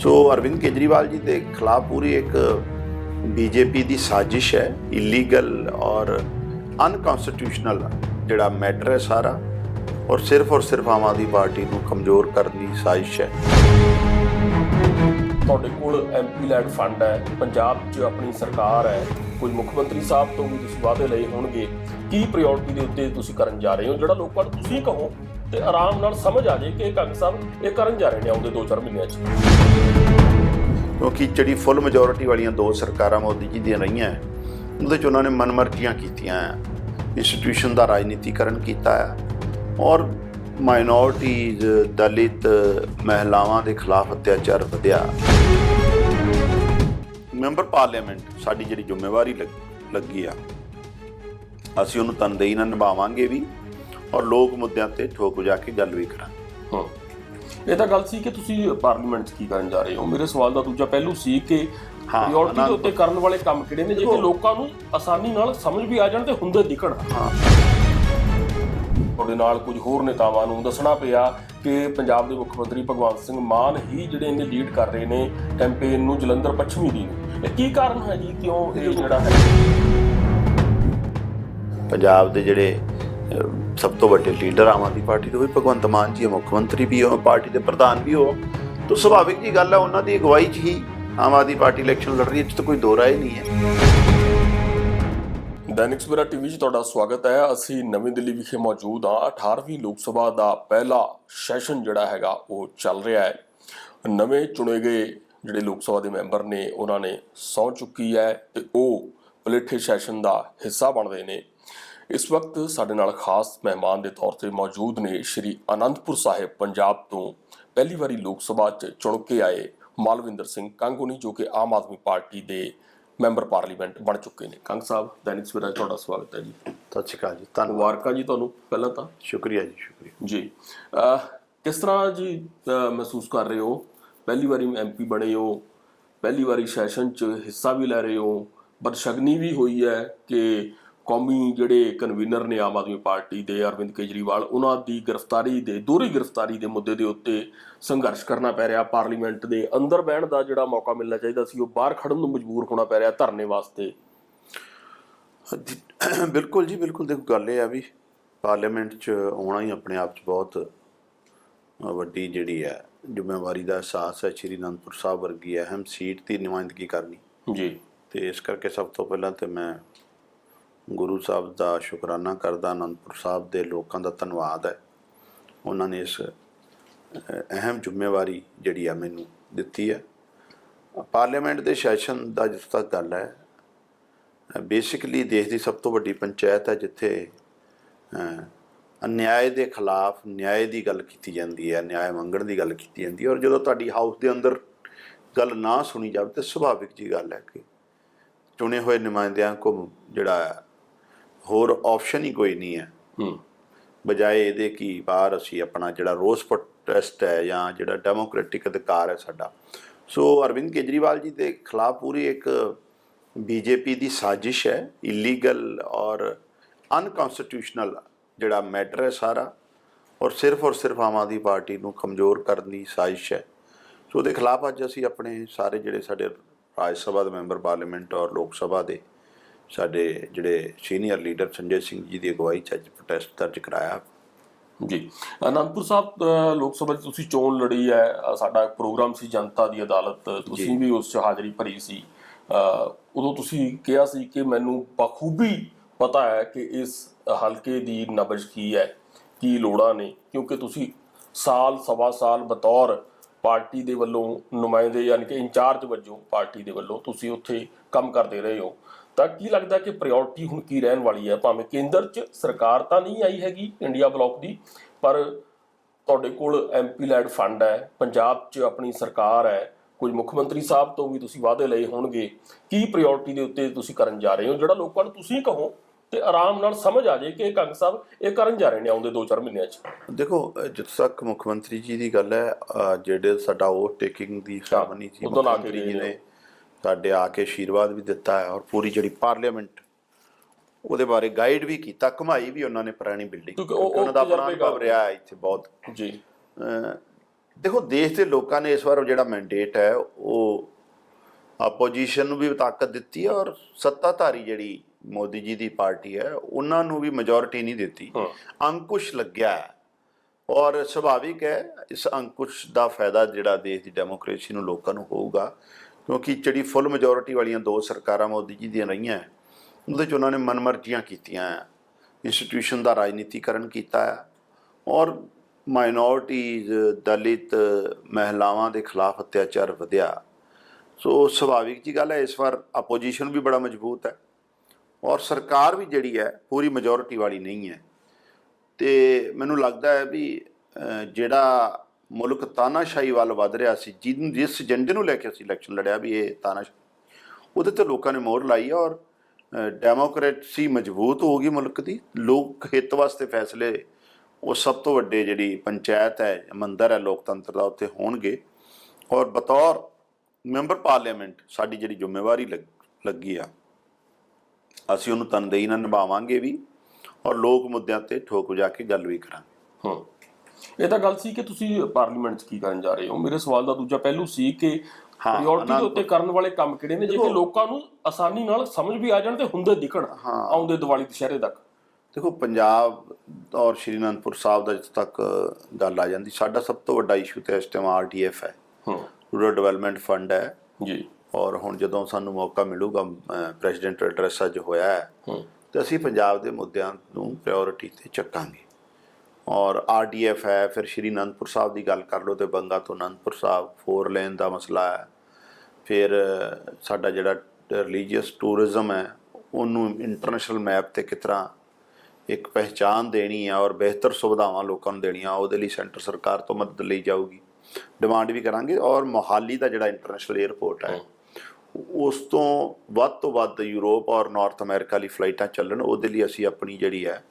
ਸੋ ਅਰਵਿੰਦ ਕੇਜਰੀਵਾਲ ਜੀ ਦੇ ਖਿਲਾਫ ਪੂਰੀ ਇੱਕ ਬੀਜੇਪੀ ਦੀ ਸਾਜ਼ਿਸ਼ ਹੈ ਇਲੀਗਲ ਔਰ ਅਨਕਨਸਟੀਟਿਊਸ਼ਨਲ ਜਿਹੜਾ ਮੈਟਰ ਹੈ ਸਾਰਾ, ਔਰ ਸਿਰਫ ਔਰ ਸਿਰਫ ਆਮ ਆਦਮੀ ਪਾਰਟੀ ਨੂੰ ਕਮਜ਼ੋਰ ਕਰਨ ਦੀ ਸਾਜ਼ਿਸ਼ ਹੈ। ਤੁਹਾਡੇ ਕੋਲ ਐਮਪੀ ਲੈਡ ਫੰਡ ਹੈ, ਪੰਜਾਬ 'ਚ ਆਪਣੀ ਸਰਕਾਰ ਹੈ, ਕੋਈ ਮੁੱਖ ਮੰਤਰੀ ਸਾਹਿਬ ਤੋਂ ਵੀ ਤੁਸੀਂ ਵਾਅਦੇ ਲਏ ਹੋਣਗੇ। ਕੀ ਪ੍ਰਾਇੋਰਟੀ ਦੇ ਉੱਤੇ ਤੁਸੀਂ ਕਰਨ ਜਾ ਰਹੇ ਹੋ, ਜਿਹੜਾ ਲੋਕਾਂ ਨੂੰ ਤੁਸੀਂ ਕਹੋ? ਤੇ ਆਰਾਮ ਨਾਲ ਸਮਝ ਆ ਜਾਏ ਕਿ ਇਹ ਕੰਗ ਸਾਹਿਬ ਇਹ ਕਰਨ ਜਾ ਰਹੇ ਨੇ ਆਉਂਦੇ 2-4 ਮਹੀਨਿਆਂ 'ਚ। ਕਿਉਂਕਿ ਜਿਹੜੀ ਫੁੱਲ ਮੈਜੋਰਿਟੀ ਵਾਲੀਆਂ ਦੋ ਸਰਕਾਰਾਂ ਮੋਦੀ ਜੀ ਦੀਆਂ ਰਹੀਆਂ, ਉਹਦੇ ਚ ਉਹਨਾਂ ਨੇ ਮਨਮਰਜ਼ੀਆਂ ਕੀਤੀਆਂ ਇੰਸਟੀਟਿਊਸ਼ਨ ਦਾ ਰਾਜਨੀਤੀਕਰਨ ਕੀਤਾ ਹੈ ਔਰ ਮਾਈਨੋਰਟੀਜ਼ ਦਲਿਤ, ਮਹਿਲਾਵਾਂ ਦੇ ਖਿਲਾਫ ਅਤਿਆਚਾਰ ਵਧਿਆ। ਮੈਂਬਰ ਪਾਰਲੀਮੈਂਟ ਸਾਡੀ ਜਿਹੜੀ ਜ਼ਿੰਮੇਵਾਰੀ ਲੱਗ- ਲੱਗੀ ਆ। ਅਸੀਂ ਉਹਨੂੰ ਤਨਦੇਹੀ ਨਾਲ ਨਿਭਾਵਾਂਗੇ ਵੀ। ਔਰ ਲੋਕ ਮੁੱਦਿਆਂ ਤੇ ਠੋਕ ਵਜਾ ਕੇ ਗੱਲ ਵੀ ਕਰਾਂਗੇ। ਹਾਂ। ਇਹ ਤਾਂ ਗੱਲ ਸੀ ਕਿ ਤੁਸੀਂ ਪਾਰਲੀਮੈਂਟ 'ਚ ਕੀ ਕਰਨ ਜਾ ਰਹੇ ਹੋ? ਮੇਰੇ ਸਵਾਲ ਦਾ ਦੂਜਾ ਪਹਿਲੂ ਸੀ ਕਿ ਹਾਂ, ਪ੍ਰਾਇੋਰਟੀ ਦੇ ਉੱਤੇ ਕਰਨ ਵਾਲੇ ਕੰਮ ਕਿਹੜੇ ਨੇ? ਜੇ ਕਿ ਲੋਕਾਂ ਨੂੰ ਆਸਾਨੀ ਨਾਲ ਸਮਝ ਵੀ ਆ ਜਾਣ ਤੇ ਹੁੰਦੇ ਦਿਖਣ। ਹਾਂ। ਤੁਹਾਡੇ ਨਾਲ ਕੁਝ ਹੋਰ ਨੇਤਾਵਾਂ ਨੂੰ ਦੱਸਣਾ ਪਿਆ ਕਿ ਪੰਜਾਬ ਦੇ ਮੁੱਖ ਮੰਤਰੀ ਭਗਵੰਤ ਸਿੰਘ ਮਾਨ ਹੀ ਜਿਹੜੇ ਇਹਨੇ ਲੀਡ ਕਰ ਰਹੇ ਨੇ ਕੈਂਪੇਨ ਨੂੰ ਜਲੰਧਰ ਪੱਛਮੀ ਦੀ ਇਹ ਕੀ ਕਾਰਨ ਹੈ ਜੀ? ਕਿਉਂ ਇਹ ਜਿਹੜਾ ਹੈ? ਪੰਜਾਬ ਦੇ ਜਿਹੜੇ ਸਭ ਤੋਂ ਵੱਡੇ ਲੀਡਰ ਆਮ ਆਦਮੀ ਪਾਰਟੀ ਦੇ ਵੀ, ਭਗਵੰਤ ਮਾਨ ਜੀ ਮੁੱਖ ਮੰਤਰੀ ਵੀ ਹੋ, ਪਾਰਟੀ ਦੇ ਪ੍ਰਧਾਨ ਵੀ ਹੋ। ਤਾਂ ਸੁਭਾਵਿਕ ਜੀ ਗੱਲ ਹੈ ਉਹਨਾਂ ਦੀ ਅਗਵਾਈ 'ਚ ਹੀ ਆਮ ਆਦਮੀ ਪਾਰਟੀ ਇਲੈਕਸ਼ਨ ਲੜ ਰਹੀ ਹੈ ਤਾਂ ਕੋਈ ਦੋ ਰਾਏ ਨਹੀਂ ਹੈ। ਦੈਨਿਕ ਸਵੇਰਾ ਟੀਵੀ 'ਚ ਤੁਹਾਡਾ ਸਵਾਗਤ ਹੈ। ਅਸੀਂ ਨਵੀਂ ਦਿੱਲੀ ਵਿਖੇ ਮੌਜੂਦ ਹਾਂ। 18ਵੀਂ ਲੋਕ ਸਭਾ ਦਾ ਪਹਿਲਾ ਸੈਸ਼ਨ ਜਿਹੜਾ ਹੈਗਾ, ਉਹ ਚੱਲ ਰਿਹਾ ਹੈ। ਨਵੇਂ ਚੁਣੇ ਗਏ ਜਿਹੜੇ ਲੋਕ ਸਭਾ ਦੇ ਮੈਂਬਰ ਨੇ, ਉਹਨਾਂ ਨੇ ਸਹੁੰ ਚੁੱਕੀ ਹੈ ਤੇ ਉਹ ਪਲੇਠੇ ਸੈਸ਼ਨ ਦਾ ਹਿੱਸਾ ਬਣਦੇ ਨੇ। ਇਸ ਵਕਤ ਸਾਡੇ ਨਾਲ ਖਾਸ ਮਹਿਮਾਨ ਦੇ ਤੌਰ ਤੇ ਮੌਜੂਦ ਨੇ ਸ਼੍ਰੀ ਅਨੰਦਪੁਰ ਸਾਹਿਬ ਪੰਜਾਬ ਤੋਂ ਪਹਿਲੀ ਵਾਰੀ ਲੋਕ ਸਭਾ 'ਚ ਚੁਣ ਕੇ ਆਏ ਮਾਲਵਿੰਦਰ ਸਿੰਘ ਕੰਗੂਨੀ ਜੋ ਕਿ ਆਮ ਆਦਮੀ ਪਾਰਟੀ ਦੇ ਮੈਂਬਰ ਪਾਰਲੀਮੈਂਟ ਬਣ ਚੁੱਕੇ ਨੇ। ਕੰਗ ਸਾਹਿਬ ਦੈਨਿਕ ਸਵੇਰਾ ਤੁਹਾਡਾ ਸਵਾਗਤ ਹੈ ਜੀ। ਸਤਿ ਸ਼੍ਰੀ ਅਕਾਲ ਜੀ ਧੰਨਵਾਦ। ਮੁਬਾਰਕਾਂ ਜੀ ਤੁਹਾਨੂੰ ਪਹਿਲਾਂ ਤਾਂ। ਸ਼ੁਕਰੀਆ ਜੀ ਸ਼ੁਕਰੀਆ। ਜੀ ਕਿਸ ਤਰ੍ਹਾਂ ਜੀ ਮਹਿਸੂਸ ਕਰ ਰਹੇ ਹੋ? ਪਹਿਲੀ ਵਾਰੀ ਐਮਪੀ ਬਣੇ ਹੋ ਪਹਿਲੀ ਵਾਰੀ ਸੈਸ਼ਨ 'ਚ ਹਿੱਸਾ ਵੀ ਲੈ ਰਹੇ ਹੋ ਬਦਸ਼ਗਨੀ ਵੀ ਹੋਈ ਹੈ ਕਿ ਕੌਮੀ ਜਿਹੜੇ ਕਨਵੀਨਰ ਨੇ ਆਮ ਆਦਮੀ ਪਾਰਟੀ ਦੇ ਅਰਵਿੰਦ ਕੇਜਰੀਵਾਲ ਉਹਨਾਂ ਦੀ ਗ੍ਰਿਫਤਾਰੀ ਦੇ ਦੋਹਰੀ ਗ੍ਰਿਫਤਾਰੀ ਦੇ ਮੁੱਦੇ ਦੇ ਉੱਤੇ ਸੰਘਰਸ਼ ਕਰਨਾ ਪੈ ਰਿਹਾ। ਪਾਰਲੀਮੈਂਟ ਦੇ ਅੰਦਰ ਬਹਿਣ ਦਾ ਜਿਹੜਾ ਮੌਕਾ ਮਿਲਣਾ ਚਾਹੀਦਾ ਸੀ ਉਹ ਬਾਹਰ ਖੜਨ ਨੂੰ ਮਜਬੂਰ ਹੋਣਾ ਪੈ ਰਿਹਾ ਧਰਨੇ ਵਾਸਤੇ। ਬਿਲਕੁਲ ਜੀ ਬਿਲਕੁਲ ਦੇਖੋ ਗੱਲ ਇਹ ਆ ਵੀ ਪਾਰਲੀਮੈਂਟ 'ਚ ਆਉਣਾ ਹੀ ਆਪਣੇ ਆਪ 'ਚ ਬਹੁਤ ਵੱਡੀ ਜਿਹੜੀ ਹੈ ਜ਼ਿੰਮੇਵਾਰੀ ਦਾ ਅਹਿਸਾਸ ਹੈ। ਸ਼੍ਰੀ ਅਨੰਦਪੁਰ ਸਾਹਿਬ ਵਰਗੀ ਅਹਿਮ ਸੀਟ ਦੀ ਨੁਮਾਇੰਦਗੀ ਕਰਨੀ। ਜੀ। ਤੇ ਇਸ ਕਰਕੇ ਸਭ ਤੋਂ ਪਹਿਲਾਂ ਤੇ ਮੈਂ ਗੁਰੂ ਸਾਹਿਬ ਦਾ ਸ਼ੁਕਰਾਨਾ ਕਰਦਾ, ਅਨੰਦਪੁਰ ਸਾਹਿਬ ਦੇ ਲੋਕਾਂ ਦਾ ਧੰਨਵਾਦ ਹੈ। ਉਹਨਾਂ ਨੇ ਇਸ ਅਹਿਮ ਜ਼ਿੰਮੇਵਾਰੀ ਜਿਹੜੀ ਆ ਮੈਨੂੰ ਦਿੱਤੀ ਹੈ। ਪਾਰਲੀਮੈਂਟ ਦੇ ਸੈਸ਼ਨ ਦਾ ਜਿਸ ਤੱਕ ਗੱਲ ਹੈ, ਬੇਸਿਕਲੀ ਦੇਸ਼ ਦੀ ਸਭ ਤੋਂ ਵੱਡੀ ਪੰਚਾਇਤ ਹੈ, ਜਿੱਥੇ ਅਨਿਆਏ ਦੇ ਖਿਲਾਫ ਨਿਆਂ ਦੀ ਗੱਲ ਕੀਤੀ ਜਾਂਦੀ ਹੈ ਨਿਆਂ ਮੰਗਣ ਦੀ ਗੱਲ ਕੀਤੀ ਜਾਂਦੀ ਹੈ। ਔਰ ਜਦੋਂ ਤੁਹਾਡੀ ਹਾਊਸ ਦੇ ਅੰਦਰ ਗੱਲ ਨਾ ਸੁਣੀ ਜਾਵੇ, ਤਾਂ ਸੁਭਾਵਿਕ ਜੀ ਗੱਲ ਹੈ ਕਿ ਚੁਣੇ ਹੋਏ ਨੁਮਾਇੰਦਿਆਂ ਕੋ ਜਿਹੜਾ ਹੋਰ ਆਪਸ਼ਨ ਹੀ ਕੋਈ ਨਹੀਂ ਹੈ। ਹੂੰ। ਬਜਾਏ ਇਹਦੇ ਕਿ ਬਾਹਰ ਅਸੀਂ ਆਪਣਾ ਜਿਹੜਾ ਰੋਸ ਪ੍ਰੋਟੈਸਟ ਹੈ ਜਾਂ ਜਿਹੜਾ ਡੈਮੋਕ੍ਰੈਟਿਕ ਅਧਿਕਾਰ ਹੈ ਸਾਡਾ। ਸੋ ਅਰਵਿੰਦ ਕੇਜਰੀਵਾਲ ਜੀ ਦੇ ਖਿਲਾਫ ਪੂਰੀ ਇੱਕ ਬੀਜੇਪੀ ਦੀ ਸਾਜ਼ਿਸ਼ ਹੈ। ਇਲੀਗਲ ਔਰ ਅਨਕਨਸਟੀਟਿਊਸ਼ਨਲ ਜਿਹੜਾ ਮੈਟਰ ਹੈ ਸਾਰਾ। ਔਰ ਸਿਰਫ ਔਰ ਸਿਰਫ ਆਮ ਆਦਮੀ ਪਾਰਟੀ ਨੂੰ ਕਮਜ਼ੋਰ ਕਰਨ ਦੀ ਸਾਜ਼ਿਸ਼ ਹੈ। ਸੋ ਉਹਦੇ ਖਿਲਾਫ ਅੱਜ ਅਸੀਂ ਆਪਣੇ ਸਾਰੇ ਜਿਹੜੇ ਸਾਡੇ ਰਾਜ ਸਭਾ ਦੇ ਮੈਂਬਰ ਪਾਰਲੀਮੈਂਟ ਔਰ ਲੋਕ ਸਭਾ ਦੇ ਸਾਡੇ ਜਿਹੜੇ ਸੀਨੀਅਰ ਲੀਡਰ ਸੰਜੇ ਸਿੰਘ ਜੀ ਦੀ ਅਗਵਾਈ 'ਚ ਅੱਜ ਪ੍ਰੋਟੈਸਟ ਦਰਜ ਕਰਾਇਆ। ਜੀ। ਅਨੰਦਪੁਰ ਸਾਹਿਬ ਲੋਕ ਸਭਾ 'ਚ ਤੁਸੀਂ ਚੋਣ ਲੜੀ ਹੈ। ਸਾਡਾ ਇੱਕ ਪ੍ਰੋਗਰਾਮ ਸੀ ਜਨਤਾ ਦੀ ਅਦਾਲਤ। ਤੁਸੀਂ ਵੀ ਉਸ 'ਚ ਹਾਜ਼ਰੀ ਭਰੀ ਸੀ। ਉਦੋਂ ਤੁਸੀਂ ਕਿਹਾ ਸੀ ਕਿ ਮੈਨੂੰ ਬਖੂਬੀ ਪਤਾ ਹੈ ਕਿ ਇਸ ਹਲਕੇ ਦੀ ਨਬਜ਼ ਕੀ ਹੈ ਕੀ ਲੋੜਾਂ ਨੇ ਕਿਉਂਕਿ ਤੁਸੀਂ ਸਾਲ ਸਵਾ ਸਾਲ ਬਤੌਰ ਪਾਰਟੀ ਦੇ ਵੱਲੋਂ ਨੁਮਾਇੰਦੇ ਯਾਨੀ ਕਿ ਇੰਚਾਰਜ ਵਜੋਂ ਪਾਰਟੀ ਦੇ ਵੱਲੋਂ ਤੁਸੀਂ ਉੱਥੇ ਕੰਮ ਕਰਦੇ ਰਹੇ ਹੋ। ਤਾਂ ਕੀ ਲੱਗਦਾ ਕਿ ਪ੍ਰਾਇੋਰਟੀ ਹੁਣ ਕੀ ਰਹਿਣ ਵਾਲੀ ਹੈ? ਭਾਵੇਂ ਕੇਂਦਰ 'ਚ ਸਰਕਾਰ ਤਾਂ ਨਹੀਂ ਆਈ ਹੈਗੀ ਇੰਡੀਆ ਬਲੌਕ ਦੀ ਪਰ ਤੁਹਾਡੇ ਕੋਲ ਐਮਪੀ ਲੈਡ ਫੰਡ ਹੈ ਪੰਜਾਬ 'ਚ ਆਪਣੀ ਸਰਕਾਰ ਹੈ ਕੁਝ ਮੁੱਖ ਮੰਤਰੀ ਸਾਹਿਬ ਤੋਂ ਵੀ ਤੁਸੀਂ ਵਾਅਦੇ ਲਏ ਹੋਣਗੇ। ਕੀ ਪ੍ਰਾਇੋਰਟੀ ਦੇ ਉੱਤੇ ਤੁਸੀਂ ਕਰਨ ਜਾ ਰਹੇ ਹੋ? ਜਿਹੜਾ ਲੋਕਾਂ ਨੂੰ ਤੁਸੀਂ ਕਹੋ ਤੇ ਆਰਾਮ ਨਾਲ ਸਮਝ ਆ ਜਾਏ ਕਿ ਇਹ ਕੰਗ ਸਾਹਿਬ ਇਹ ਕਰਨ ਜਾ ਰਹੇ ਨੇ ਆਉਂਦੇ 2-4 ਮਹੀਨਿਆਂ 'ਚ। ਦੇਖੋ ਜਿੱਥੋਂ ਤੱਕ ਮੁੱਖ ਮੰਤਰੀ ਜੀ ਦੀ ਗੱਲ ਹੈ ਜਿਹੜੇ ਸਾਡਾ ਵੋਟ ਟੇਕਿੰਗ ਦੀ ਸੀ ਉਦੋਂ ਮੁੱਖ ਮੰਤਰੀ ਜੀ ਨੇ। ਸਾਡੇ ਆ ਕੇ ਆਸ਼ੀਰਵਾਦ ਵੀ ਦਿੱਤਾ ਹੈ ਔਰ ਪੂਰੀ ਜਿਹੜੀ ਪਾਰਲੀਮੈਂਟ ਉਹਦੇ ਬਾਰੇ ਗਾਈਡ ਵੀ ਕੀਤਾ ਘੁਮਾਈ ਵੀ ਉਹਨਾਂ ਨੇ ਪੁਰਾਣੀ ਬਿਲਡਿੰਗ ਉਹਨਾਂ ਦਾ ਆਪਣਾ ਅਨੁਭਵ ਰਿਹਾ ਹੈ ਇੱਥੇ ਬਹੁਤ। ਜੀ। ਦੇਖੋ ਦੇਸ਼ ਦੇ ਲੋਕਾਂ ਨੇ ਇਸ ਵਾਰ ਜਿਹੜਾ ਮੈਂਡੇਟ ਹੈ ਉਹ ਆਪੋਜੀਸ਼ਨ ਨੂੰ ਵੀ ਤਾਕਤ ਦਿੱਤੀ ਹੈ ਔਰ ਸੱਤਾਧਾਰੀ ਜਿਹੜੀ ਮੋਦੀ ਜੀ ਦੀ ਪਾਰਟੀ ਹੈ ਉਹਨਾਂ ਨੂੰ ਵੀ ਮੈਜੋਰਿਟੀ ਨਹੀਂ ਦਿੱਤੀ। ਅੰਕੁਸ਼ ਲੱਗਿਆ ਹੈ। ਔਰ ਸੁਭਾਵਿਕ ਹੈ ਇਸ ਅੰਕੁਸ਼ ਦਾ ਫਾਇਦਾ ਜਿਹੜਾ ਦੇਸ਼ ਦੀ ਡੈਮੋਕ੍ਰੇਸੀ ਨੂੰ ਲੋਕਾਂ ਨੂੰ ਹੋਊਗਾ। ਕਿਉਂਕਿ ਜਿਹੜੀ ਫੁੱਲ ਮੈਜੋਰਿਟੀ ਵਾਲੀਆਂ ਦੋ ਸਰਕਾਰਾਂ ਮੋਦੀ ਜੀ ਦੀਆਂ ਰਹੀਆਂ, ਉਹਦੇ ਚ ਉਹਨਾਂ ਨੇ ਮਨਮਰਜ਼ੀਆਂ ਕੀਤੀਆਂ ਇੰਸਟੀਟਿਊਸ਼ਨ ਦਾ ਰਾਜਨੀਤੀਕਰਨ ਕੀਤਾ ਹੈ ਔਰ ਮਾਈਨੋਰਟੀਜ਼ ਦਲਿਤ, ਮਹਿਲਾਵਾਂ ਦੇ ਖਿਲਾਫ ਅਤਿਆਚਾਰ ਵਧਿਆ। ਸੋ ਸੁਭਾਵਿਕ ਜੀ ਗੱਲ ਹੈ, ਇਸ ਵਾਰ ਆਪੋਜੀਸ਼ਨ ਵੀ ਬੜਾ ਮਜ਼ਬੂਤ ਹੈ। ਔਰ ਸਰਕਾਰ ਵੀ ਜਿਹੜੀ ਹੈ, ਪੂਰੀ ਮੈਜੋਰਿਟੀ ਵਾਲੀ ਨਹੀਂ ਹੈ। ਤੇ ਮੈਨੂੰ ਲੱਗਦਾ ਹੈ ਵੀ ਜਿਹੜਾ ਮੁਲਕ ਤਾਨਾਸ਼ਾਹੀ ਵੱਲ ਵੱਧ ਰਿਹਾ ਸੀ ਜਿਹਨੂੰ ਜਿਸ ਏਜੰਡੇ ਨੂੰ ਲੈ ਕੇ ਅਸੀਂ ਇਲੈਕਸ਼ਨ ਲੜਿਆ ਵੀ ਇਹ ਤਾਨਾਸ਼ਾਹੀ। ਉਹਦੇ ਤੇ ਲੋਕਾਂ ਨੇ ਮੋਹਰ ਲਾਈ ਔਰ ਅਹ, ਡੈਮੋਕ੍ਰੇਸੀ ਮਜ਼ਬੂਤ ਗਈ ਮੁਲਕ ਦੀ। ਲੋਕ ਹਿੱਤ ਵਾਸਤੇ ਫੈਸਲੇ ਉਹ ਸਭ ਤੋਂ ਵੱਡੇ ਜਿਹੜੀ ਪੰਚਾਇਤ ਹੈ ਮੰਦਰ ਹੈ ਲੋਕਤੰਤਰ ਦਾ ਉੱਥੇ ਹੋਣਗੇ। ਔਰ ਬਤੌਰ ਮੈਂਬਰ ਪਾਰਲੀਮੈਂਟ ਸਾਡੀ ਜਿਹੜੀ ਜ਼ਿੰਮੇਵਾਰੀ ਲੱਗ- ਲੱਗੀ ਆ ਅਸੀਂ ਉਹਨੂੰ ਤਨਦੇਹੀ ਨਾਲ ਨਿਭਾਵਾਂਗੇ ਵੀ ਔਰ ਲੋਕ ਮੁੱਦਿਆਂ ਤੇ ਠੋਕ ਵਜਾ ਕੇ ਗੱਲ ਵੀ ਕਰਾਂਗੇ। ਹਾਂ। ਇਹ ਤਾਂ ਗੱਲ ਸੀ ਕਿ ਤੁਸੀਂ ਪਾਰਲੀਮੈਂਟ 'ਚ ਕੀ ਕਰਨ ਜਾ ਰਹੇ ਹੋ? ਮੇਰੇ ਸਵਾਲ ਦਾ ਦੂਜਾ ਪਹਿਲੂ ਸੀ ਕਿ ਪ੍ਰਾਇੋਰਟੀ ਦੇ ਉੱਤੇ ਕਰਨ ਵਾਲੇ ਕੰਮ ਕਿਹੜੇ ਨੇ? ਜਿਹੜੇ ਲੋਕਾਂ ਨੂੰ ਆਸਾਨੀ ਨਾਲ ਸਮਝ ਵੀ ਆ ਜਾਣ ਤੇ ਹੁੰਦੇ ਦਿਖਣ ਆਉਂਦੇ ਦੀਵਾਲੀ ਦੁਸ਼ਹਿਰੇ ਤੱਕ। ਦੇਖੋ ਪੰਜਾਬ ਔਰ ਸ਼੍ਰੀ ਅਨੰਦਪੁਰ ਸਾਹਿਬ ਦਾ ਜਿੱਥੇ ਤੱਕ ਗੱਲ ਆ ਜਾਂਦੀ ਸਾਡਾ ਸਭ ਤੋਂ ਵੱਡਾ ਇਸ਼ੂ ਤੇ ਇਸ ਟਾਈਮ ਆਰਡੀਐਫ ਹੈ। ਹਾਂ। ਰੂਰਲ ਡਿਵੈਲਪਮੈਂਟ ਫੰਡ ਹੈ। ਜੀ। ਔਰ ਹੁਣ ਜਦੋਂ ਸਾਨੂੰ ਮੌਕਾ ਮਿਲੂਗਾ ਪ੍ਰੈਜ਼ੀਡੈਂਟ ਐਡਰੈਸ ਅੱਜ ਹੋਇਆ ਹਾਂ ਤੇ ਅਸੀਂ ਪੰਜਾਬ ਦੇ ਮੁੱਦਿਆਂ ਨੂੰ ਪ੍ਰਾਇੋਰਟੀ ਤੇ ਚੱਕਾਂਗੇ। ਔਰ ਆਰਡੀਐਫ ਹੈ, ਫਿਰ ਸ਼੍ਰੀ ਅਨੰਦਪੁਰ ਸਾਹਿਬ ਦੀ ਗੱਲ ਕਰ ਲਓ ਤੇ ਬੰਗਾ ਤੋਂ ਅਨੰਦਪੁਰ ਸਾਹਿਬ ਫੋਰ ਲੇਨ ਦਾ ਮਸਲਾ ਹੈ। ਫਿਰ ਸਾਡਾ ਜਿਹੜਾ ਰਿਲੀਜੀਅਸ ਟੂਰਿਜ਼ਮ ਹੈ, ਉਹਨੂੰ ਇੰਟਰਨੈਸ਼ਨਲ ਮੈਪ ਤੇ ਕਿਸ ਤਰ੍ਹਾਂ ਇੱਕ ਪਹਿਚਾਨ ਦੇਣੀ ਹੈ ਔਰ ਬਿਹਤਰ ਸੁਵਿਧਾਵਾਂ ਲੋਕਾਂ ਨੂੰ ਦੇਣੀਆਂ, ਉਹਦੇ ਲਈ ਸੈਂਟਰ ਸਰਕਾਰ ਤੋਂ ਮਦਦ ਲਈ ਜਾਊਗੀ। ਡਿਮਾਂਡ ਵੀ ਕਰਾਂਗੇ ਔਰ ਮੋਹਾਲੀ ਦਾ ਜਿਹੜਾ ਇੰਟਰਨੈਸ਼ਨਲ 에ਅਰਪੋਰਟ ਹੈ, ਉਸ ਤੋਂ ਵੱਧ ਤੋਂ ਵੱਧ ਯੂਰਪ ਔਰ ਨਾਰਥ ਅਮਰੀਕਾ ਲਈ ਫਲਾਈਟਾਂ ਚੱਲਣ, ਉਹਦੇ ਲਈ ਅਸੀਂ ਆਪਣੀ ਜਿਹੜੀ ਹੈ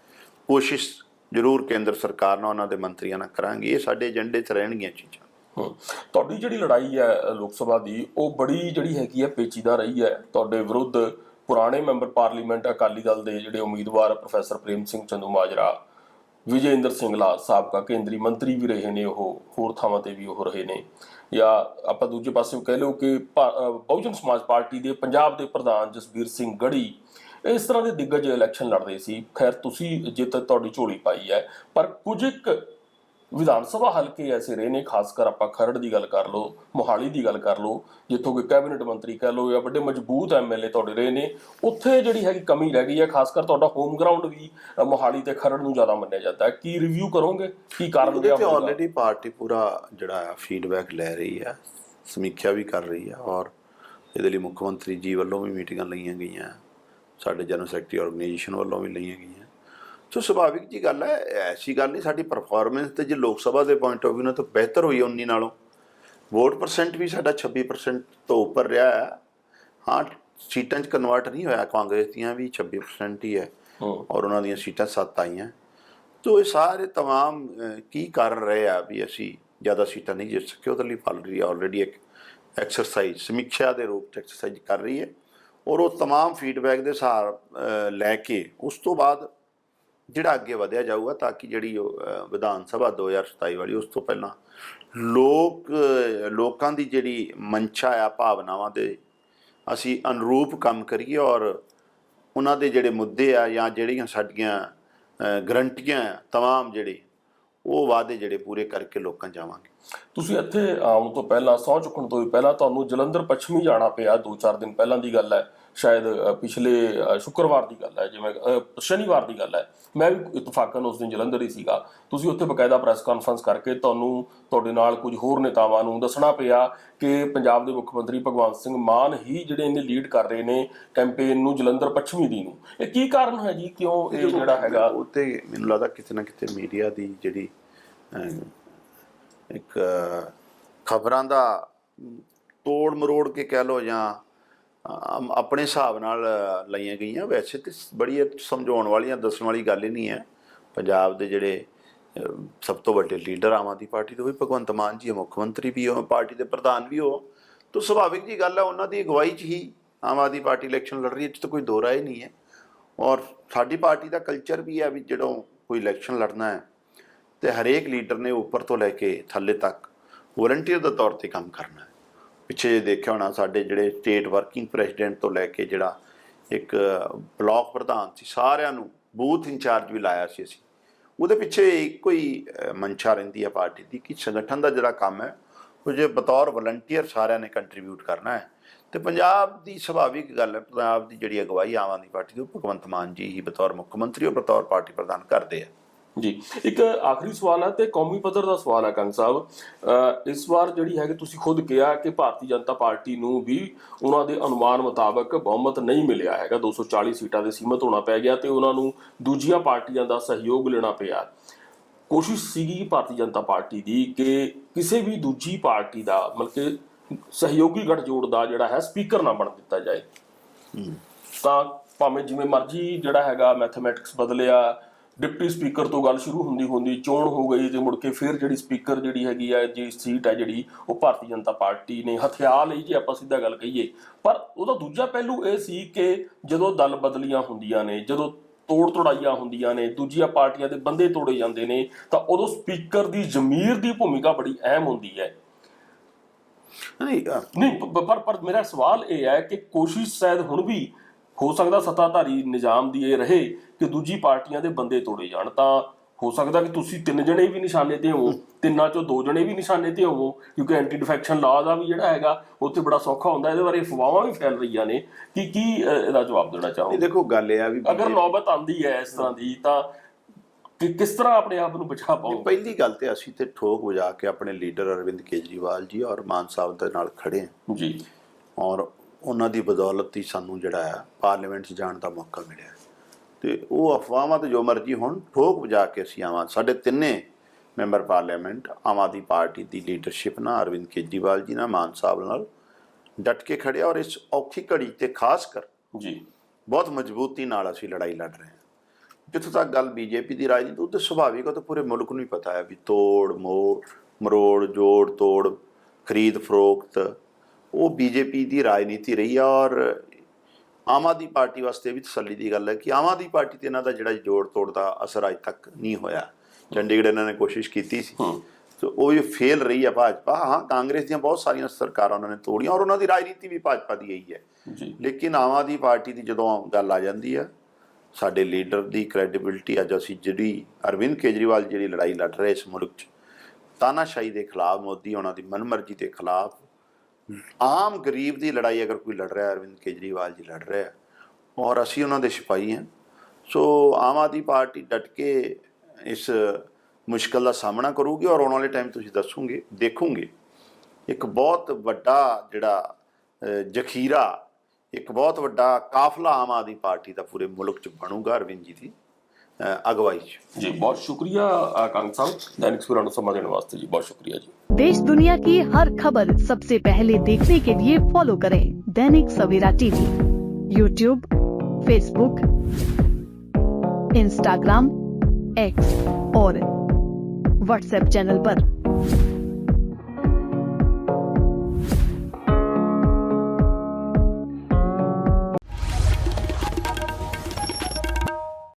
ਕੋਸ਼ਿਸ਼ ਜ਼ਰੂਰ ਕੇਂਦਰ ਸਰਕਾਰ ਨਾਲ ਉਹਨਾਂ ਦੇ ਮੰਤਰੀਆਂ ਨਾਲ ਕਰਾਂਗੇ। ਇਹ ਸਾਡੇ ਏਜੰਡੇ 'ਚ ਰਹਿਣਗੀਆਂ ਚੀਜ਼ਾਂ। ਤੁਹਾਡੀ ਜਿਹੜੀ ਲੜਾਈ ਹੈ ਲੋਕ ਸਭਾ ਦੀ, ਉਹ ਬੜੀ ਜਿਹੜੀ ਹੈਗੀ ਹੈ, ਪੇਚੀਦਾ ਰਹੀ ਹੈ। ਤੁਹਾਡੇ ਵਿਰੁੱਧ ਪੁਰਾਣੇ ਮੈਂਬਰ ਪਾਰਲੀਮੈਂਟ ਅਕਾਲੀ ਦਲ ਦੇ ਜਿਹੜੇ ਉਮੀਦਵਾਰ ਪ੍ਰੋਫੈਸਰ ਪ੍ਰੇਮ ਸਿੰਘ ਚੰਦੂ ਮਾਜਰਾ ਵਿਜੇਂਦਰ ਸਿੰਘਲਾ ਸਾਬਕਾ ਕੇਂਦਰੀ ਮੰਤਰੀ ਵੀ ਰਹੇ ਨੇ, ਉਹ ਹੋਰ ਥਾਵਾਂ ਤੇ ਵੀ ਉਹ ਰਹੇ ਨੇ। ਜਾਂ ਆਪਾਂ ਦੂਜੇ ਪਾਸੇ ਕਹਿ ਲਓ ਕਿ ਬਹੁਜਨ ਸਮਾਜ ਪਾਰਟੀ ਦੇ ਪੰਜਾਬ ਦੇ ਪ੍ਰਧਾਨ ਜਸਬੀਰ ਸਿੰਘ ਗੜੀ ਇਸ ਤਰ੍ਹਾਂ ਦੇ ਦਿੱਗਜ ਇਲੈਕਸ਼ਨ ਲੜਦੇ ਸੀ। ਖੈਰ ਤੁਸੀਂ ਜਿੱਤ ਤੁਹਾਡੀ ਝੋਲੀ ਪਾਈ ਹੈ ਪਰ ਕੁਝ ਇੱਕ ਵਿਧਾਨ ਸਭਾ ਹਲਕੇ ਐਸੇ ਰਹੇ ਨੇ ਖਾਸ ਕਰ ਆਪਾਂ ਖਰੜ ਦੀ ਗੱਲ ਕਰ ਲਓ ਮੋਹਾਲੀ ਦੀ ਗੱਲ ਕਰ ਲਓ ਜਿੱਥੋਂ ਕਿ ਕੈਬਨਿਟ ਮੰਤਰੀ ਕਹਿ ਲਓ ਜਾਂ ਵੱਡੇ ਮਜ਼ਬੂਤ ਐਮਐਲਏ ਤੁਹਾਡੇ ਰਹੇ ਨੇ ਉੱਥੇ ਜਿਹੜੀ ਹੈਗੀ ਕਮੀ ਰਹਿ ਗਈ ਹੈ ਖਾਸ ਕਰ ਤੁਹਾਡਾ ਹੋਮ ਗਰਾਊਂਡ ਵੀ ਮੋਹਾਲੀ ਤੇ ਖਰੜ ਨੂੰ ਜ਼ਿਆਦਾ ਮੰਨਿਆ ਜਾਂਦਾ ਹੈ। ਕੀ ਰਿਵਿਊ ਕਰੋਗੇ? ਕੀ ਕਾਰਨ ਰਿਹਾ ਹੋਵੇਗਾ? ਆਲਰੇਡੀ ਪਾਰਟੀ ਪੂਰਾ ਜਿਹੜਾ ਫੀਡਬੈਕ ਲੈ ਰਹੀ ਹੈ ਸਮੀਖਿਆ ਵੀ ਕਰ ਰਹੀ ਹੈ ਔਰ ਇਹਦੇ ਲਈ ਮੁੱਖ ਮੰਤਰੀ ਜੀ ਵੱਲੋਂ ਵੀ ਮੀਟਿੰਗਾਂ ਲਈਆਂ ਗਈਆਂ। ਸਾਡੇ ਜਨਰਲ ਸੈਕਟਰੀ ਆਰਗੇਨਾਈਜੇਸ਼ਨ ਵੱਲੋਂ ਵੀ ਲਈਆਂ ਗਈਆਂ ਸੋ ਸੁਭਾਵਿਕ ਜੀ ਗੱਲ ਹੈ ਐਸੀ ਗੱਲ ਨਹੀਂ ਸਾਡੀ ਪਰਫਾਰਮੈਂਸ ਤੇ ਜੇ ਲੋਕ ਸਭਾ ਦੇ ਪੁਆਇੰਟ ਆਫ View ਨਾਲ ਤਾਂ ਬਿਹਤਰ ਹੋਈ ਹੈ 19 ਨਾਲੋਂ ਵੋਟ ਪਰਸੈਂਟ ਵੀ ਸਾਡਾ 26% ਤੋਂ ਉੱਪਰ ਰਿਹਾ ਹੈ ਹਾਂ ਸੀਟਾਂ 'ਚ ਕਨਵਰਟ ਨਹੀਂ ਹੋਇਆ ਕਾਂਗਰਸ ਦੀਆਂ ਵੀ 26% ਹੀ ਹੈ ਹੂੰ ਔਰ ਉਹਨਾਂ ਦੀਆਂ ਸੀਟਾਂ ਸੱਤ ਆਈਆਂ ਤੋ ਇਹ ਸਾਰੇ तमाम ਅਹ, ਕੀ ਕਾਰਨ ਰਹੇ ਆ ਵੀ ਅਸੀਂ ਜ਼ਿਆਦਾ ਸੀਟਾਂ ਨਹੀਂ ਜਿੱਤ ਸਕੇ ਉਹਦੇ ਲਈ ਫਲ ਰਹੀ ਹੈ ਆਲਰੇਡੀ ਇੱਕ ਐਕਸਰਸਾਈਜ਼ ਸਮੀਖਿਆ ਦੇ ਰੂਪ ਚ ਐਕਸਰਸਾਈਜ਼ ਕਰ ਰਹੀ ਹੈ ਔਰ ਉਹ तमाम ਫੀਡਬੈਕ ਦੇ ਹਿਸਾਬ ਅਹ, ਲੈ ਕੇ ਉਸ ਤੋਂ ਬਾਅਦ ਜਿਹੜਾ ਅੱਗੇ ਵਧਿਆ ਜਾਊਗਾ ਤਾਂ ਕਿ ਜਿਹੜੀ ਉਹ, ਅਹ, ਵਿਧਾਨ ਸਭਾ 2027 ਵਾਲੀ ਉਸ ਤੋਂ ਪਹਿਲਾਂ ਲੋਕ ਅਹ, ਲੋਕਾਂ ਦੀ ਜਿਹੜੀ ਮਨਸ਼ਾ ਆ ਭਾਵਨਾਵਾਂ ਦੇ ਅਸੀਂ ਅਨੁਰੂਪ ਕੰਮ ਕਰੀਏ ਔਰ ਉਹਨਾਂ ਦੇ ਜਿਹੜੇ ਮੁੱਦੇ ਆ ਜਾਂ ਜਿਹੜੀਆਂ ਸਾਡੀਆਂ ਅਹ, ਗਰੰਟੀਆਂ ਆ तमाम ਜਿਹੜੇ ਉਹ ਵਾਅਦੇ ਜਿਹੜੇ ਪੂਰੇ ਕਰਕੇ ਲੋਕਾਂ ਜਾਵਾਂਗੇ ਤੁਸੀਂ ਇੱਥੇ ਆਉਣ ਤੋਂ ਪਹਿਲਾਂ, ਸਹੁੰ ਚੁੱਕਣ ਤੋਂ ਵੀ ਪਹਿਲਾਂ ਤੁਹਾਨੂੰ ਜਲੰਧਰ ਪੱਛਮੀ ਜਾਣਾ ਪਿਆ 2-4 ਦਿਨ ਪਹਿਲਾਂ ਦੀ ਗੱਲ ਹੈ। ਸ਼ਾਇਦ ਪਿਛਲੇ ਸ਼ੁੱਕਰਵਾਰ ਦੀ ਗੱਲ ਹੈ, ਜਿਵੇਂ ਸ਼ਨੀਵਾਰ ਦੀ ਗੱਲ ਹੈ। ਮੈਂ ਵੀ ਇਤਫਾਕਨ ਉਸ ਦਿਨ ਜਲੰਧਰ ਹੀ ਸੀਗਾ। ਤੁਸੀਂ ਉੱਥੇ ਬਕਾਇਦਾ ਪ੍ਰੈਸ ਕਾਨਫਰੰਸ ਕਰਕੇ ਤੁਹਾਨੂੰ, ਤੁਹਾਡੇ ਨਾਲ ਕੁਝ ਹੋਰ ਨੇਤਾਵਾਂ ਨੂੰ ਦੱਸਣਾ ਪਿਆ ਕਿ ਪੰਜਾਬ ਦੇ ਮੁੱਖ ਮੰਤਰੀ ਭਗਵੰਤ ਸਿੰਘ ਮਾਨ ਹੀ ਜਿਹੜੇ ਇਹਨੇ ਲੀਡ ਕਰ ਰਹੇ ਨੇ ਕੈਂਪੇਨ ਨੂੰ ਜਲੰਧਰ ਪੱਛਮੀ ਦੀ ਨੂੰ। ਇਹ ਕੀ ਕਾਰਨ ਹੈ ਜੀ? ਕਿਉਂ ਇਹ ਜਿਹੜਾ ਹੈਗਾ? ਉਹ ਮੈਨੂੰ ਲੱਗਦਾ ਕਿਤੇ ਨਾ ਕਿਤੇ ਮੀਡੀਆ ਦੀ ਜਿਹੜੀ ਇੱਕ ਖਬਰਾਂ ਦਾ ਤੋੜ ਮਰੋੜ ਕੇ ਕਹਿ ਲੋ ਜਾਂ ਆਪਣੇ ਹਿਸਾਬ ਨਾਲ ਲਈਆਂ ਗਈਆਂ। ਵੈਸੇ ਤੇ ਬੜੀ ਇਹ ਸਮਝਾਉਣ ਵਾਲੀਆਂ ਦੱਸਣ ਵਾਲੀ ਗੱਲ ਹੀ ਨਹੀਂ ਹੈ। ਪੰਜਾਬ ਦੇ ਜਿਹੜੇ ਸਭ ਤੋਂ ਵੱਡੇ ਲੀਡਰ ਆਮ ਆਦਮੀ ਪਾਰਟੀ ਦੇ ਹੋਈ ਭਗਵੰਤ ਮਾਨ ਜੀ ਹੈ, ਮੁੱਖ ਮੰਤਰੀ ਵੀ ਹੋ ਪਾਰਟੀ ਦੇ ਪ੍ਰਧਾਨ ਵੀ ਹੋ ਤਾਂ ਸੁਭਾਵਿਕ ਜੀ ਗੱਲ ਹੈ ਉਹਨਾਂ ਦੀ ਅਗਵਾਈ 'ਚ ਹੀ ਆਮ ਆਦਮੀ ਪਾਰਟੀ ਇਲੈਕਸ਼ਨ ਲੜ ਰਹੀ ਹੈ ਇਹ 'ਚ ਤਾਂ ਕੋਈ ਦੋ ਰਾਏ ਨਹੀਂ ਹੈ। ਔਰ ਸਾਡੀ ਪਾਰਟੀ ਦਾ ਕਲਚਰ ਵੀ ਹੈ ਵੀ ਜਦੋਂ ਕੋਈ ਇਲੈਕਸ਼ਨ ਲੜਨਾ ਹੈ ਤੇ ਹਰੇਕ ਲੀਡਰ ਨੇ ਉੱਪਰ ਤੋਂ ਲੈ ਕੇ ਥੱਲੇ ਤੱਕ ਵਲੰਟੀਅਰ ਦੇ ਤੌਰ ਤੇ ਕੰਮ ਕਰਨਾ ਹੈ। ਪਿੱਛੇ ਜੇ ਦੇਖਿਆ ਹੋਣਾ ਸਾਡੇ ਜਿਹੜੇ ਸਟੇਟ ਵਰਕਿੰਗ ਪ੍ਰੈਜ਼ੀਡੈਂਟ ਤੋਂ ਲੈ ਕੇ ਜਿਹੜਾ ਇੱਕ ਬਲਾਕ ਪ੍ਰਧਾਨ ਸੀ ਸਾਰਿਆਂ ਨੂੰ ਬੂਥ ਇੰਚਾਰਜ ਵੀ ਲਾਇਆ ਸੀ ਅਸੀਂ। ਉਹਦੇ ਪਿੱਛੇ ਇੱਕੋ ਹੀ ਅਹ, ਮਨਸ਼ਾ ਰਹਿੰਦੀ ਹੈ ਪਾਰਟੀ ਦੀ ਕਿ ਸੰਗਠਨ ਦਾ ਜਿਹੜਾ ਕੰਮ ਹੈ ਉਹ ਜੇ ਬਤੌਰ ਵਲੰਟੀਅਰ ਸਾਰਿਆਂ ਨੇ ਕੰਟਰੀਬਿਊਟ ਕਰਨਾ ਹੈ। ਤੇ ਪੰਜਾਬ ਦੀ ਸੁਭਾਵਿਕ ਗੱਲ ਹੈ ਪੰਜਾਬ ਦੀ ਜਿਹੜੀ ਅਗਵਾਈ ਆਮ ਆਦਮੀ ਪਾਰਟੀ ਦੀ ਉਹ ਭਗਵੰਤ ਮਾਨ ਜੀ ਹੀ ਬਤੌਰ ਮੁੱਖ ਮੰਤਰੀ ਉਹ ਬਤੌਰ ਪਾਰਟੀ ਪ੍ਰਧਾਨ ਕਰਦੇ ਆ। ਜੀ ਇੱਕ ਆਖਰੀ ਸਵਾਲ ਹੈ ਤੇ ਕੌਮੀ ਪੱਧਰ ਦਾ ਸਵਾਲ ਹੈ ਕੰਗ ਸਾਹਿਬ। ਇਸ ਵਾਰ ਜਿਹੜੀ ਹੈ ਕਿ ਤੁਸੀਂ ਖੁਦ ਕਿਹਾ ਕਿ ਭਾਰਤੀ ਜਨਤਾ ਪਾਰਟੀ ਨੂੰ ਵੀ ਉਹਨਾਂ ਦੇ ਅਨੁਮਾਨ ਮੁਤਾਬਕ ਬਹੁਮਤ ਨਹੀਂ ਮਿਲਿਆ ਹੈਗਾ। 240 ਸੀਟਾਂ ਦੇ ਸੀਮਤ ਹੋਣਾ ਪੈ ਗਿਆ ਤੇ ਉਹਨਾਂ ਨੂੰ ਦੂਜੀਆਂ ਪਾਰਟੀਆਂ ਦਾ ਸਹਿਯੋਗ ਲੈਣਾ ਪਿਆ। ਕੋਸ਼ਿਸ਼ ਸੀਗੀ ਭਾਰਤੀ ਜਨਤਾ ਪਾਰਟੀ ਦੀ ਕਿ ਕਿਸੇ ਵੀ ਦੂਜੀ ਪਾਰਟੀ ਦਾ ਮਤਲਬ ਕਿ ਸਹਿਯੋਗੀ ਗੱਠਜੋੜ ਦਾ ਜਿਹੜਾ ਹੈ ਸਪੀਕਰ ਨਾ ਬਣ ਦਿੱਤਾ ਜਾਏ। ਤਾਂ ਭਾਵੇਂ ਜਿਵੇਂ ਮਰਜ਼ੀ ਜਿਹੜਾ ਹੈਗਾ ਮੈਥਮੈਟਿਕਸ ਬਦਲਿਆ ਡਿਪਟੀ ਸਪੀਕਰ ਤੋਂ ਗੱਲ ਸ਼ੁਰੂ ਹੁੰਦੀ ਹੁੰਦੀ ਚੋਣ ਹੋ ਗਈ ਤੇ ਮੁੜ ਕੇ ਫਿਰ ਜਿਹੜੀ ਸਪੀਕਰ ਜਿਹੜੀ ਹੈਗੀ ਆ ਜੀ ਸੀਟ ਹੈ ਜਿਹੜੀ ਉਹ ਭਾਰਤੀ ਜਨਤਾ ਪਾਰਟੀ ਨੇ ਹਥਿਆ ਲਈ ਜੇ ਆਪਾਂ ਸਿੱਧਾ ਗੱਲ ਕਹੀਏ। ਪਰ ਉਹਦਾ ਦੂਜਾ ਪਹਿਲੂ ਇਹ ਸੀ ਕਿ ਜਦੋਂ ਦਲ ਬਦਲੀਆਂ ਹੁੰਦੀਆਂ ਨੇ ਜਦੋਂ ਤੋੜ ਤੋੜਾਈਆਂ ਹੁੰਦੀਆਂ ਨੇ ਦੂਜੀਆਂ ਪਾਰਟੀਆਂ ਦੇ ਬੰਦੇ ਤੋੜੇ ਜਾਂਦੇ ਨੇ ਤਾਂ ਉਦੋਂ ਸਪੀਕਰ ਦੀ ਜ਼ਮੀਰ ਦੀ ਭੂਮਿਕਾ ਬੜੀ ਅਹਿਮ ਹੁੰਦੀ ਹੈ। ਨਹੀਂ ਪਰ ਮੇਰਾ ਸਵਾਲ ਇਹ ਹੈ ਕਿ ਕੋਸ਼ਿਸ਼ ਸ਼ਾਇਦ ਹੁਣ ਵੀ ਹੋ ਸਕਦਾ ਸੱਤਾਧਾਰੀ ਨਿਜ਼ਾਮ ਦੀ ਇਹ ਰਹੇ ਕਿ ਦੂਜੀ ਪਾਰਟੀਆਂ ਦੇ ਬੰਦੇ ਤੋੜੇ ਜਾਣ। ਤਾਂ ਹੋ ਸਕਦਾ ਕਿ ਤੁਸੀਂ ਤਿੰਨ ਜਣੇ ਵੀ ਨਿਸ਼ਾਨੇ ਤੇ ਹੋਵੋ ਤਿੰਨਾਂ ਚੋਂ ਦੋ ਜਣੇ ਵੀ ਨਿਸ਼ਾਨੇ ਤੇ ਹੋਵੋ ਕਿਉਂਕਿ ਐਂਟੀ ਡਿਫੈਕਸ਼ਨ ਲਾਅ ਦਾ ਵੀ ਜਿਹੜਾ ਹੈਗਾ ਉੱਥੇ ਬੜਾ ਸੌਖਾ ਹੁੰਦਾ ਇਹਦੇ ਬਾਰੇ ਅਫਵਾਹਾਂ ਵੀ ਫੈਲ ਰਹੀਆਂ ਨੇ। ਕਿ ਕੀ ਇਹਦਾ ਜਵਾਬ ਦੇਣਾ ਚਾਹੋ ਦੇਖੋ ਗੱਲ ਇਹ ਆ ਵੀ ਅਗਰ ਨੌਬਤ ਆਂਦੀ ਹੈ ਇਸ ਤਰ੍ਹਾਂ ਦੀ ਤਾਂ ਕਿ ਕਿਸ ਤਰ੍ਹਾਂ ਆਪਣੇ ਆਪ ਨੂੰ ਬਚਾ ਪਾਓ ਪਹਿਲੀ ਗੱਲ ਤੇ ਅਸੀਂ ਤੇ ਠੋਕ ਵਜਾ ਕੇ ਆਪਣੇ ਲੀਡਰ ਅਰਵਿੰਦ ਕੇਜਰੀਵਾਲ ਜੀ ਔਰ ਮਾਨ ਸਾਹਿਬ ਦੇ ਨਾਲ ਖੜੇ ਹਾਂ। ਜੀ। ਔਰ ਉਹਨਾਂ ਦੀ ਬਦੌਲਤ ਹੀ ਸਾਨੂੰ ਜਿਹੜਾ ਹੈ ਪਾਰਲੀਮੈਂਟ 'ਚ ਜਾਣ ਦਾ ਮੌਕਾ ਮਿਲਿਆ ਹੈ। ਤੇ ਉਹ ਅਫਵਾਹਾਂ ਤੇ ਜੋ ਮਰਜ਼ੀ ਹੁਣ ਠੋਕ ਵਜਾ ਕੇ ਅਸੀਂ ਆਵਾਂ ਸਾਡੇ ਤਿੰਨੇ member parliament Aam Aadmi party ਦੀ ਲੀਡਰਸ਼ਿਪ ਨਾਲ ਅਰਵਿੰਦ ਕੇਜਰੀਵਾਲ ਜੀ ਨਾਲ ਮਾਨ ਸਾਹਿਬ ਨਾਲ ਡਟ ਕੇ ਖੜੇ ਹਾਂ ਔਰ ਇਸ ਔਖੀ ਘੜੀ ਤੇ ਖਾਸ ਕਰ ਜੀ ਬਹੁਤ ਮਜ਼ਬੂਤੀ ਨਾਲ ਅਸੀਂ ਲੜਾਈ ਲੜ ਰਹੇ ਹਾਂ ਜਿੱਥੋਂ ਤੱਕ ਗੱਲ ਬੀਜੇਪੀ ਦੀ ਰਾਜਨੀਤੀ ਉਹ ਤਾਂ ਸੁਭਾਵਿਕ ਉਹ ਤਾਂ ਪੂਰੇ ਮੁਲਕ ਨੂੰ ਹੀ ਪਤਾ ਹੈ ਵੀ ਤੋੜ ਮੋੜ ਮਰੋੜ ਜੋੜ ਤੋੜ ਖਰੀਦ ਫਰੋਖਤ ਉਹ ਬੀਜੇਪੀ ਦੀ ਰਾਜਨੀਤੀ ਰਹੀ ਆ ਔਰ ਆਮ ਆਦਮੀ ਪਾਰਟੀ ਵਾਸਤੇ ਵੀ ਤਸੱਲੀ ਦੀ ਗੱਲ ਹੈ ਕਿ ਆਮ ਆਦਮੀ ਪਾਰਟੀ ਤੇ ਇਹਨਾਂ ਦਾ ਜਿਹੜਾ ਜੋੜ ਤੋੜ ਦਾ ਅਸਰ ਅਜ ਤੱਕ ਨਹੀਂ ਹੋਇਆ। ਚੰਡੀਗੜ੍ਹ ਇਹਨਾਂ ਨੇ ਕੋਸ਼ਿਸ਼ ਕੀਤੀ ਸੀ। ਹੂੰ। ਸੋ ਉਹ ਵੀ ਫੇਲ ਰਹੀ ਹੈ ਭਾਜਪਾ। ਹਾਂ ਕਾਂਗਰਸ ਦੀਆਂ ਬਹੁਤ ਸਾਰੀਆਂ ਸਰਕਾਰਾਂ ਉਹਨਾਂ ਨੇ ਤੋੜੀਆਂ ਔਰ ਉਹਨਾਂ ਦੀ ਰਾਜਨੀਤੀ ਵੀ ਭਾਜਪਾ ਦੀ ਹੈ। ਜੀ। ਲੇਕਿਨ ਆਮ ਆਦਮੀ ਪਾਰਟੀ ਦੀ ਜਦੋਂ ਗੱਲ ਆ ਜਾਂਦੀ ਹੈ ਸਾਡੇ ਲੀਡਰ ਦੀ ਕ੍ਰੈਡੀਬਿਲਿਟੀ ਅੱਜ ਅਸੀਂ ਜਿਹੜੀ ਅਰਵਿੰਦ ਕੇਜਰੀਵਾਲ ਜਿਹੜੀ ਲੜਾਈ ਲੜ ਰਹੇ ਇਸ ਮੁਲਕ 'ਚ ਤਾਨਾਸ਼ਾਹੀ ਦੇ ਖਿਲਾਫ ਮੋਦੀ ਉਹਨਾਂ ਦੀ ਮਨਮਰਜ਼ੀ ਦੇ ਖਿਲਾਫ ਆਮ ਗਰੀਬ ਦੀ ਲੜਾਈ ਅਗਰ ਕੋਈ ਲੜ ਰਿਹਾ ਅਰਵਿੰਦ ਕੇਜਰੀਵਾਲ ਜੀ ਲੜ ਰਿਹਾ ਔਰ ਅਸੀਂ ਉਹਨਾਂ ਦੇ ਸਿਪਾਹੀ ਹਾਂ। ਸੋ ਆਮ ਆਦਮੀ ਪਾਰਟੀ ਡਟ ਕੇ ਇਸ ਮੁਸ਼ਕਲ ਦਾ ਸਾਹਮਣਾ ਕਰੂਗੀ ਔਰ ਆਉਣ ਵਾਲੇ ਟਾਈਮ ਤੁਸੀਂ ਦੱਸੋਗੇ, ਦੇਖੋਗੇ। ਇੱਕ ਬਹੁਤ ਵੱਡਾ ਜਿਹੜਾ ਜ਼ਖੀਰਾ, ਇੱਕ ਬਹੁਤ ਵੱਡਾ ਕਾਫਲਾ ਆਮ ਆਦਮੀ ਪਾਰਟੀ ਦਾ ਪੂਰੇ ਮੁਲਕ 'ਚ ਬਣੂਗਾ ਅਰਵਿੰਦ ਜੀ ਦੀ। अगवाई। जी बहुत शुक्रिया आकांक साहब। दैनिक सूर्य समाज वास्ते जी बहुत शुक्रिया जी। देश दुनिया की हर खबर सबसे पहले देखने के लिए फॉलो करें Dainik Savera TV YouTube Facebook Instagram X और व्हाट्सएप चैनल पर।